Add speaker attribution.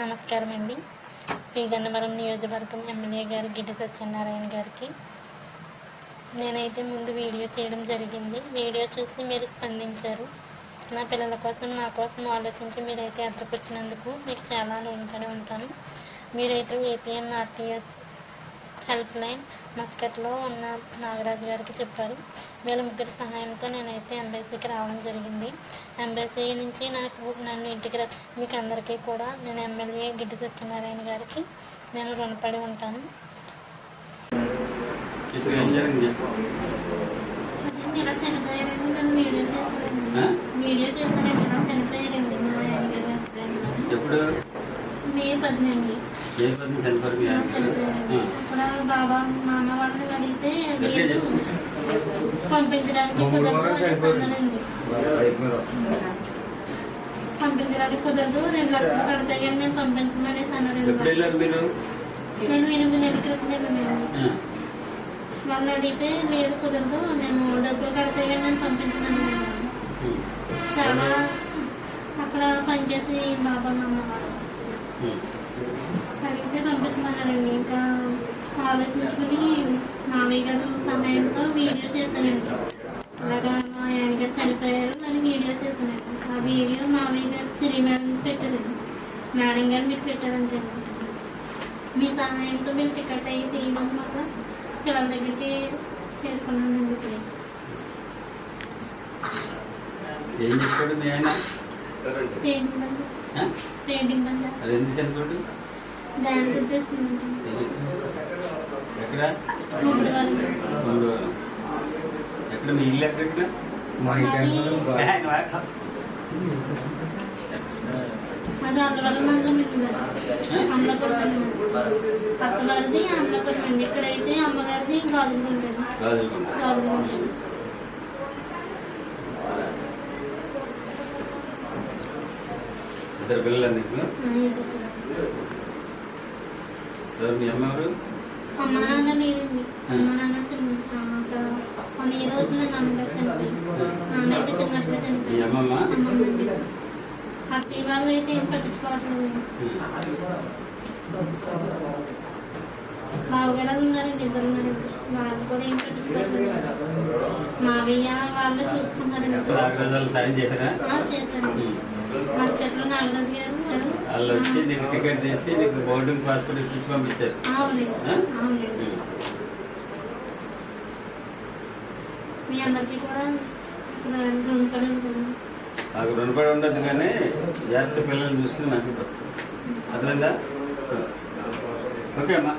Speaker 1: నమస్కారం అండి. ఈ గన్నవరం నియోజకవర్గం ఎమ్మెల్యే గారు గిడ్డి సత్యనారాయణ గారికి. నేనైతే ముందు వీడియో చేయడం జరిగింది. వీడియో చూసి మీరు స్పందించారు. నా పిల్లల కోసం నా కోసం ఆలోచించి మీరైతే అద్దెకొచ్చినందుకు మీకు చాలా ఉంటానే ఉంటాను. మీరైతే ఏపీఎన్ ఆర్టీఎస్ హెల్ప్ లైన్ మస్కట్లో ఉన్న నాగరాజు గారికి చెప్పారు. వీళ్ళ ముగ్గురి సహాయంతో నేనైతే ఎంబసీకి రావడం జరిగింది. ఎంబసీ నుంచి నాకు నన్ను ఇంటికి ర మీకు అందరికీ కూడా నేను ఎమ్మెల్యే గిడ్డి సత్యనారాయణ గారికి నేను రుణపడి ఉంటాను. ఇలా చనిపోయారండి? నన్ను వీడియో చేశారండి
Speaker 2: ఆ?
Speaker 1: వీడియో చేశారండి ఇలా చనిపోయారండి మా ఆయన గారు husband.
Speaker 2: ఎప్పుడు?
Speaker 1: మే పదినండి ఇప్పుడు బాబా నాన్న వాళ్ళని అడిగితే పంపించడానికి పంపించడానికి కుదరదు రెండు లక్షలు కడతాయి కానీ మేము పంపించమనేసి
Speaker 2: మీరు?
Speaker 1: నేను ఎనిమిది నెలల క్రితం వాళ్ళు అడిగితే లేదు కుదరదు మేము డబ్బులు కడతాయి కానీ మేము పంపించమని చాలా అక్కడ పనిచేసి బాబా నాన్న వాళ్ళు
Speaker 2: ఉమ్.
Speaker 1: అడిగితే పంపించమన్నారండి. ఇంకా ఆలోచించుకుని మామయ్య వీడియో మామయ్య గారు శ్రీ మేడం పెట్టారండి. మేడం గారు మీకు పెట్టారంటే మీ సహాయంతో మేము టికెట్ అయ్యి తీయడం మాత్రం పిల్లల దగ్గరికి చేరుకున్నానండి ఇప్పుడు.
Speaker 2: ఏం చేస్తాడు మీ ఆయన?
Speaker 1: పెయింటింగ్ బండి? పెయింటింగ్ బండి.
Speaker 2: అది ఎందుకు చనిపోయాడు?
Speaker 1: డాన్స్ చేస్తుందండి
Speaker 2: ఎక్కడ? మీ ఇల్లు ఎక్కడ?
Speaker 3: మా ఇంటి
Speaker 1: అది అందువల్ల మందరం అమలాపురం. అత్తవారిది అమలాపురం అండి. ఇక్కడైతే అమ్మగారిది గాజులు ఉంటుంది
Speaker 2: ఇద్దరు పిల్లలు. నీకు ఎవరు మీ అమ్మ ఎవరు?
Speaker 1: అమ్మ నాన్న లేదండి అమ్మ నాన్న చిన్న ఒక కొన్ని రోజులు నేను అమ్మగారు చనిపోయింది నాన్న అయితే చిన్నప్పుడు
Speaker 2: మీ అమ్మమ్మ
Speaker 1: బావగారు ఉన్నారండి ఇద్దరు ఉన్నారండి వాళ్ళు కూడా ఏం పట్టించుకోవట్లేదు మావయ్య వాళ్ళు చూసుకుంటారండి.
Speaker 2: నాగరాజాలు సాయం చేశారా?
Speaker 1: ఆ, చేశారండి మా చెట్లు నాగరాజు గారు గారు
Speaker 2: వాళ్ళు వచ్చి నీకు టికెట్ తీసి నీకు బోర్డింగ్ పాస్పోర్ట్ ఇచ్చి పంపించారు.
Speaker 1: మీ అందరికీ కూడా నాకు రెండు
Speaker 2: నాకు రుణపడి ఉండదు కానీ జాగ్రత్త పిల్లల్ని చూసుకుని మంచిది. అర్థమైందా? ఓకే అమ్మా.